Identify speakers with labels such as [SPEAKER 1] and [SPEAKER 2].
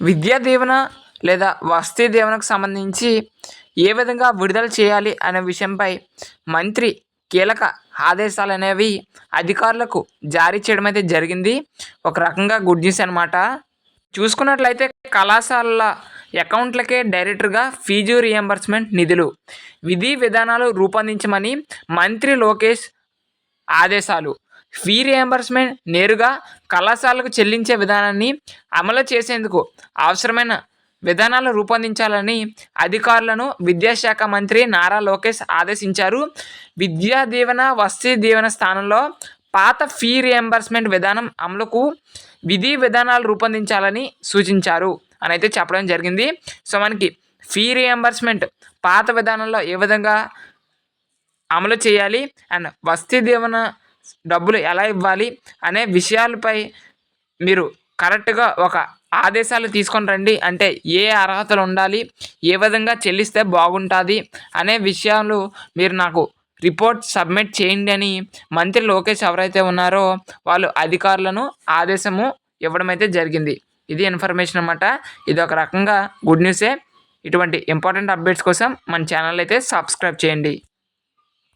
[SPEAKER 1] విద్యా దీవెన లేదా వసతి దీవెనకు సంబంధించి ఏ విధంగా విడుదల చేయాలి అనే విషయంపై మంత్రి కీలక ఆదేశాలు అనేవి అధికారులకు జారీ చేయడం అయితే జరిగింది. ఒక రకంగా గుడ్ న్యూస్ అనమాట చూసుకున్నట్లయితే కళాశాలల అకౌంట్లకే డైరెక్టర్గా ఫీజు రియంబర్స్మెంట్ నిధులు విధి విధానాలు రూపొందించమని మంత్రి లోకేష్ ఆదేశాలు. ఫీ రియంబర్స్మెంట్ నేరుగా కళాశాలకు చెల్లించే విధానాన్ని అమలు చేసేందుకు అవసరమైన విధానాలు రూపొందించాలని అధికారులను విద్యాశాఖ మంత్రి నారా లోకేష్ ఆదేశించారు. విద్యా దీవెన వసతి దీవెన స్థానంలో పాత ఫీ రియంబర్స్మెంట్ విధానం అమలుకు విధి విధానాలు రూపొందించాలని సూచించారు. అని అయితే చెప్పడం జరిగింది. సో మనకి ఫీ రియంబర్స్మెంట్ పాత విధానంలో ఏ విధంగా అమలు చేయాలి? అండ్ వస్తీ దీవెన డబ్బులు ఎలా ఇవ్వాలి అనే విషయాలపై మీరు కరెక్ట్గా ఒక ఆదేశాలు తీసుకొని రండి. అంటే ఏ అర్హతలు ఉండాలి ఏ విధంగా చెల్లిస్తే బాగుంటుంది అనే విషయాలు మీరు నాకు రిపోర్ట్ సబ్మిట్ చేయండి అని మంత్రి లోకేష్ ఎవరైతే ఉన్నారో వాళ్ళు అధికారులను ఆదేశము ఇవ్వడం అయితే జరిగింది. ఇది ఇన్ఫర్మేషన్ అన్నమాట. ఇది ఒక రకంగా గుడ్ న్యూసే. ఇటువంటి ఇంపార్టెంట్ అప్డేట్స్ కోసం మన ఛానల్ అయితే సబ్స్క్రైబ్ చేయండి.